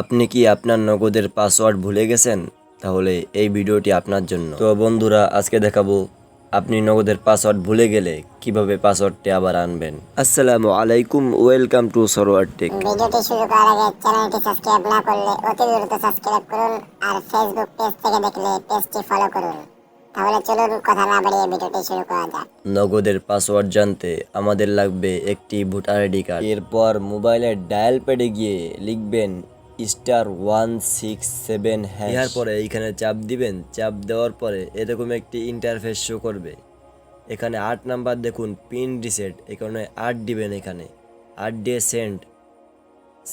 আপনি কি আপনার নগদের পাসওয়ার্ড ভুলে গেছেন? তাহলে এই ভিডিওটি আপনার জন্য। তো বন্ধুরা আজকে দেখাবো আপনি নগদের পাসওয়ার্ড ভুলে গেলে কীভাবে পাসওয়ার্ডটি আবার আনবেন। আসসালামু আলাইকুম ওয়েলকাম টু সরোয়ার টেক। ভিডিওটি শুরু করার আগে চ্যানেলটি সাবস্ক্রাইব না করলে অতি দ্রুত সাবস্ক্রাইব করুন আর ফেসবুক পেজ থেকে দেখলে পেজটি ফলো করুন। তাহলে চলুন কথা না বাড়িয়ে ভিডিওটি শুরু করা যাক। নগদের পাসওয়ার্ড জানতে আমাদের লাগবে একটি ভোটার আইডি কার্ড। এরপর মোবাইলের ডায়াল প্যাডে গিয়ে লিখবেন স্টার ওয়ান সিক্স সেভেন হ্যাঁ পরে এইখানে চাপ দিবেন, চাপ দেওয়ার পরে এরকম একটি ইন্টারফেস শো করবে। এখানে আট নাম্বার দেখুন পিন রিসেট এখানে আট দিবেন এখানে। আট দিয়ে সেন্ড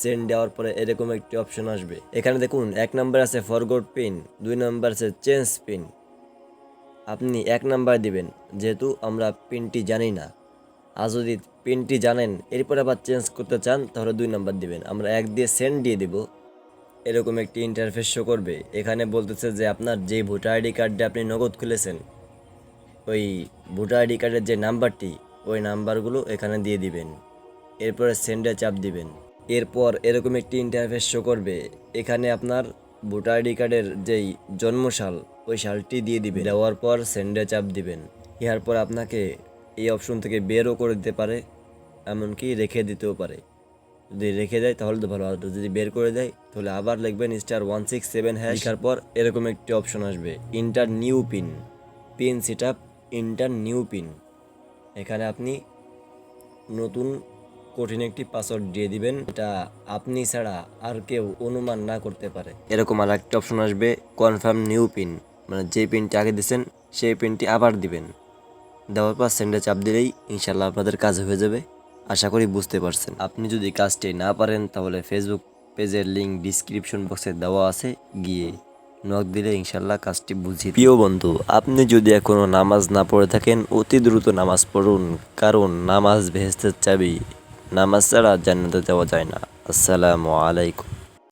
সেন্ড দেওয়ার পরে এরকম একটি অপশন আসবে। এখানে দেখুন, এক নাম্বার আছে ফরগোড পিন দুই নাম্বার আছে চেঞ্জ পিন আপনি এক নাম্বার দিবেন, যেহেতু আমরা পিনটি জানি না। আর যদি পিনটি জানেন, এরপর আবার চেঞ্জ করতে চান, তাহলে দুই নাম্বার দিবেন। আমরা এক দিয়ে সেন্ড দিয়ে দিব। এরকম একটি ইন্টারফেস শো করবে। এখানে বলতেছে যে আপনার যে ভোটার আইডি কার্ডে আপনি নগদ খুলেছেন, ওই ভোটার আইডি কার্ডের যে নাম্বারটি, ওই নাম্বারগুলো এখানে দিয়ে দিবেন। এরপরে সেন্ডে চাপ দিবেন। এরপর এরকম একটি ইন্টারফেস শো করবে। এখানে আপনার ভোটার আইডি কার্ডের যেই জন্মসাল, ওই সালটি দিয়ে দিবেন। দেওয়ার পর সেন্ডে চাপ দিবেন। ইহার পর আপনাকে এই অপশন থেকে বেরও করে দিতে পারে। এমনকি রেখে দিতেও পারে। যদি রেখে দেয়, তাহলে তো ভালো। আর যদি বের করে দেয়, তাহলে আবার লিখবেন star one six seven hash লেখার পর এরকম একটি অপশন আসবে enter new pin pin set up enter new pin এখানে আপনি নতুন কঠিন একটি পাসওয়ার্ড দিয়ে দিবেন এটা আপনি ছাড়া আর কেউ অনুমান না করতে পারে। এরকম আর একটা অপশন আসবে কনফার্ম নিউ পিন মানে যে পিনটি আগে দিয়েছেন সেই পিনটি আবার দিবেন। দেওয়ার পর সেন্ডে চাপ দিলেই ইনশাল্লাহ আপনাদের কাজ হয়ে যাবে। আশা করি বুঝতে পারছেন। আপনি যদি কাজটি না পারেন, তাহলে ফেসবুক পেজের লিঙ্ক ডিসক্রিপশন বক্সে দেওয়া আছে। গিয়ে নখ দিলে ইনশাল্লাহ কাজটি বুঝি প্রিয় বন্ধু, আপনি যদি এখনও নামাজ না পড়ে থাকেন, অতি দ্রুত নামাজ পড়ুন, কারণ নামাজ ভেস্তের চাবি। নামাজ ছাড়া জান্নাতে যাওয়া যায় না। আসসালামু আলাইকুম।